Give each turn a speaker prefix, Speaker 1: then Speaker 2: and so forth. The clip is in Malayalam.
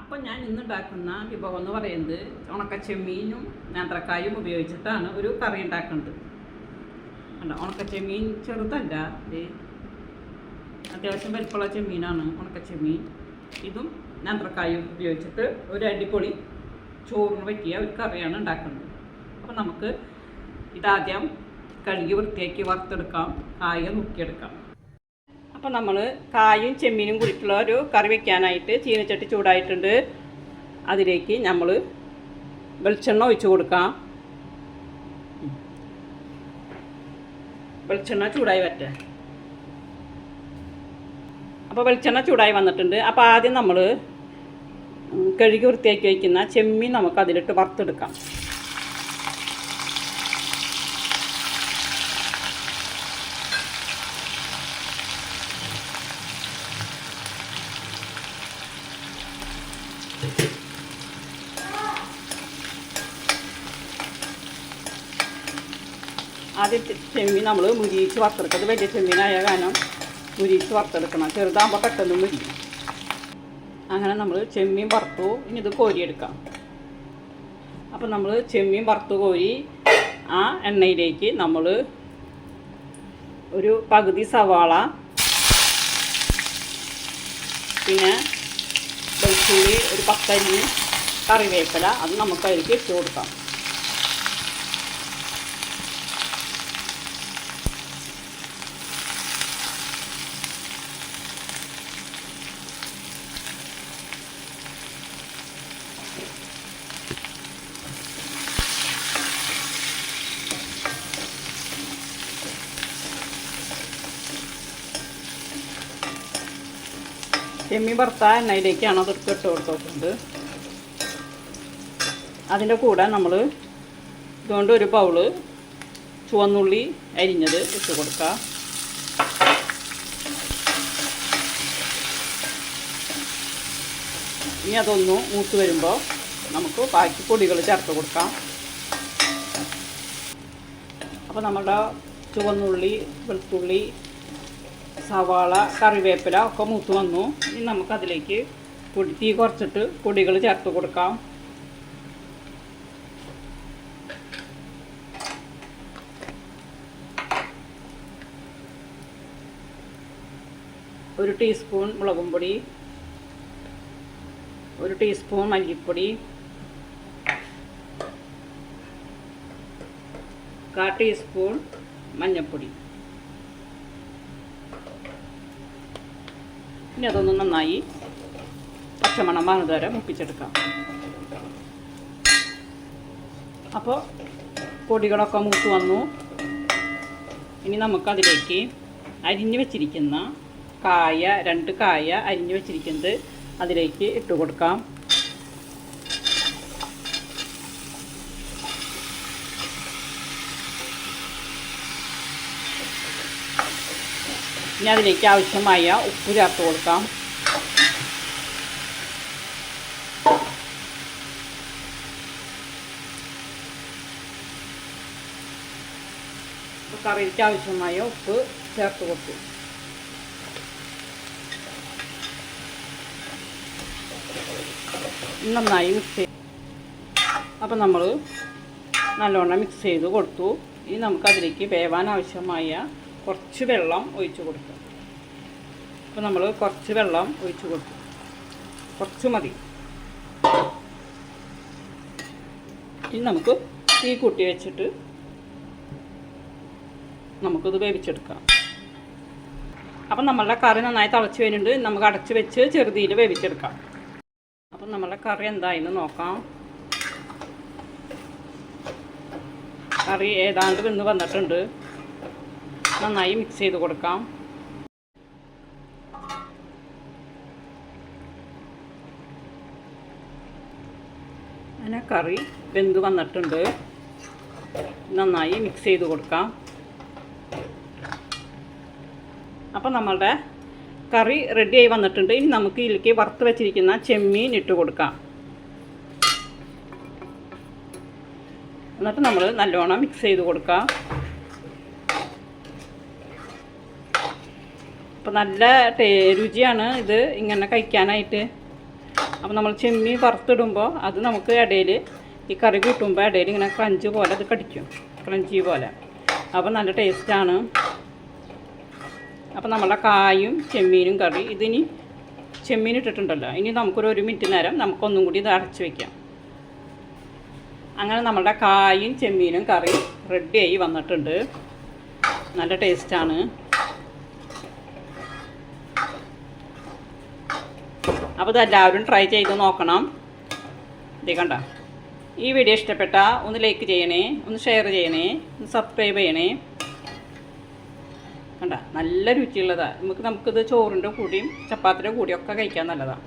Speaker 1: അപ്പം ഞാൻ ഇന്ന് ഉണ്ടാക്കുന്ന വിഭവം എന്ന് പറയുന്നത് ഉണക്ക ചെമ്മീനും നേന്ത്രക്കായും ഉപയോഗിച്ചിട്ടാണ് ഒരു കറി ഉണ്ടാക്കുന്നത്. അല്ല ഉണക്ക ചെമ്മീൻ ചെറുതല്ല അത്യാവശ്യം വലിപ്പമുള്ള ചെമ്മീനാണ് ഉണക്ക ചെമ്മീൻ ഇതും നേന്ത്രക്കായും ഉപയോഗിച്ചിട്ട് ഒരു അടിപൊളി ചോറിന് പറ്റിയ ഒരു കറിയാണ് ഉണ്ടാക്കുന്നത്. അപ്പം നമുക്ക് ഇതാദ്യം കഴുകി വൃത്തിയാക്കി വറുത്തെടുക്കാം. കായ നുറുക്കിയെടുക്കാം അപ്പം നമ്മൾ കായും ചെമ്മീനും കൂടിയിട്ടുള്ള ഒരു കറി വെക്കാനായിട്ട് ചീനച്ചട്ടി ചൂടായിട്ടുണ്ട്. അതിലേക്ക് നമ്മൾ വെളിച്ചെണ്ണ ഒഴിച്ചു കൊടുക്കാം. വെളിച്ചെണ്ണ ചൂടായി വറ്റ അപ്പോൾ വെളിച്ചെണ്ണ ചൂടായി വന്നിട്ടുണ്ട്. അപ്പോൾ ആദ്യം നമ്മൾ കഴുകി വൃത്തിയാക്കി വയ്ക്കുന്ന ചെമ്മീൻ നമുക്ക് അതിലിട്ട് വറുത്തെടുക്കാം. ആദ്യം ചെമ്മീൻ നമ്മൾ മുരിയിച്ച് വറുത്തെടുക്കുന്നത് വലിയ ചെമ്മീനായ കാരണം മുരിയിച്ച് വറുത്തെടുക്കണം. ചെറുതാകുമ്പോൾ പെട്ടെന്ന് മുരി. അങ്ങനെ നമ്മൾ ചെമ്മീൻ വറുത്തു. ഇനി ഇത് കോരിയെടുക്കാം. അപ്പം നമ്മൾ ചെമ്മീൻ വറുത്തു കോരി ആ എണ്ണയിലേക്ക് നമ്മൾ ഒരു പകുതി സവാള പിന്നെ വെളുത്തുള്ളി ഒരു പത്തരി കറിവേപ്പില അത് നമുക്ക് അതിലേക്ക് ഇട്ട് കൊടുക്കാം. ചെമ്മീൻ വറുത്ത എണ്ണയിലേക്കാണ് അതൊക്കെ ഇട്ട് കൊടുത്തിട്ടുണ്ട് അതിന്റെ കൂടെ നമ്മൾ ഇതുകൊണ്ട് ഒരു ബൗൾ ചുവന്നുള്ളി അരിഞ്ഞത് ഇട്ട് കൊടുക്കുക ഇനി അതൊന്ന് മൂത്ത് വരുമ്പോൾ നമുക്ക് ബാക്കി പൊടികൾ ചേർത്ത് കൊടുക്കാം. അപ്പോൾ നമ്മുടെ ചുവന്നുള്ളി വെളുത്തുള്ളി സവാള കറിവേപ്പില ഒക്കെ മൂത്ത് വന്നു. ഇനി നമുക്കതിലേക്ക് പൊടി തീ കുറച്ചിട്ട് പൊടികൾ ചേർത്ത് കൊടുക്കാം. ഒരു ടീസ്പൂൺ മുളകും പൊടി ഒരു ടീസ്പൂൺ മല്ലിപ്പൊടി കാ ടീസ്പൂൺ മഞ്ഞൾപ്പൊടി ഇനി അതൊന്ന് നന്നായി പച്ചമണം വാങ്ങുന്നത് വരെ മുപ്പിച്ചെടുക്കാം. അപ്പോൾ പൊടികളൊക്കെ മൂത്ത് വന്നു. ഇനി നമുക്കതിലേക്ക് അരിഞ്ഞു വെച്ചിരിക്കുന്ന കായ രണ്ട് കായ അരിഞ്ഞു വെച്ചിരിക്കുന്നത് അതിലേക്ക് ഇട്ട് കൊടുക്കാം ഇനി അതിലേക്ക് ആവശ്യമായ ഉപ്പ് ചേർത്ത് കൊടുക്കാം. കറിക്ക് ആവശ്യമായ ഉപ്പ് ചേർത്ത് കൊടുത്തു. നന്നായി മിക്സ് ചെയ്തു അപ്പം നമ്മൾ നല്ലോണം മിക്സ് ചെയ്ത് കൊടുത്തു. ഇനി നമുക്കതിലേക്ക് വേവാൻ ആവശ്യമായ കുറച്ച് വെള്ളം ഒഴിച്ച് കൊടുക്കുക. അപ്പോൾ നമ്മൾ കുറച്ച് വെള്ളം ഒഴിച്ച് കൊടുക്കും കുറച്ച് മതി. ഇനി നമുക്ക് തീ കൂട്ടി വെച്ചിട്ട് നമുക്കിത് വേവിച്ചെടുക്കാം. അപ്പം നമ്മളുടെ കറി നന്നായി തിളച്ച് വരുന്നുണ്ട്. നമുക്ക് അടച്ച് വെച്ച് ചെറുതിയിൽ വേവിച്ചെടുക്കാം. അപ്പം നമ്മളുടെ കറി എന്തായെന്ന് നോക്കാം. കറി ഏതാണ്ട് നിന്ന് വന്നിട്ടുണ്ട്. നന്നായി മിക്സ് ചെയ്ത് കൊടുക്കാം. അങ്ങനെ കറി വെന്ത് വന്നിട്ടുണ്ട്. നന്നായി മിക്സ് ചെയ്ത് കൊടുക്കാം. അപ്പം നമ്മളുടെ കറി റെഡിയായി വന്നിട്ടുണ്ട്. ഇനി നമുക്ക് ഇതിലേക്ക് വറുത്ത് വെച്ചിരിക്കുന്ന ചെമ്മീൻ ഇട്ട് കൊടുക്കാം. എന്നിട്ട് നമ്മൾ നല്ലോണം മിക്സ് ചെയ്ത് കൊടുക്കാം. അപ്പോൾ നല്ല രുചിയാണ് ഇത് ഇങ്ങനെ കഴിക്കാനായിട്ട്. അപ്പോൾ നമ്മൾ ചെമ്മീൻ വറുത്തിടുമ്പോൾ അത് നമുക്ക് ഇടയിൽ ഈ കറി കൂട്ടുമ്പോൾ ഇടയിൽ ഇങ്ങനെ ക്രഞ്ച് പോലെ അത് കടിക്കും. ക്രഞ്ചി പോലെ. അപ്പോൾ നല്ല ടേസ്റ്റാണ് അപ്പോൾ നമ്മളെ കായും ചെമ്മീനും കറി ഇതിനി ചെമ്മീൻ ഇട്ടിട്ടുണ്ടല്ലോ. ഇനി നമുക്കൊരു ഒരു മിനിറ്റ് നേരം നമുക്കൊന്നും കൂടി ഇത് അടച്ച് വയ്ക്കാം അങ്ങനെ നമ്മളുടെ കായും ചെമ്മീനും കറി റെഡിയായി വന്നിട്ടുണ്ട്. നല്ല ടേസ്റ്റാണ് അപ്പോൾ ഇതെല്ലാവരും ട്രൈ ചെയ്ത് നോക്കണം. ഇതേ കണ്ട. ഈ വീഡിയോ ഇഷ്ടപ്പെട്ട ഒന്ന് ലൈക്ക് ചെയ്യണേ ഒന്ന് ഷെയർ ചെയ്യണേ ഒന്ന് സബ്സ്ക്രൈബ് ചെയ്യണേ. കണ്ട നല്ല രുചിയുള്ളതാണ് നമുക്ക് നമുക്കിത് ചോറിന്റെ കൂടിയും ചപ്പാത്തിന്റെ കൂടിയും ഒക്കെ കഴിക്കാൻ നല്ലതാണ്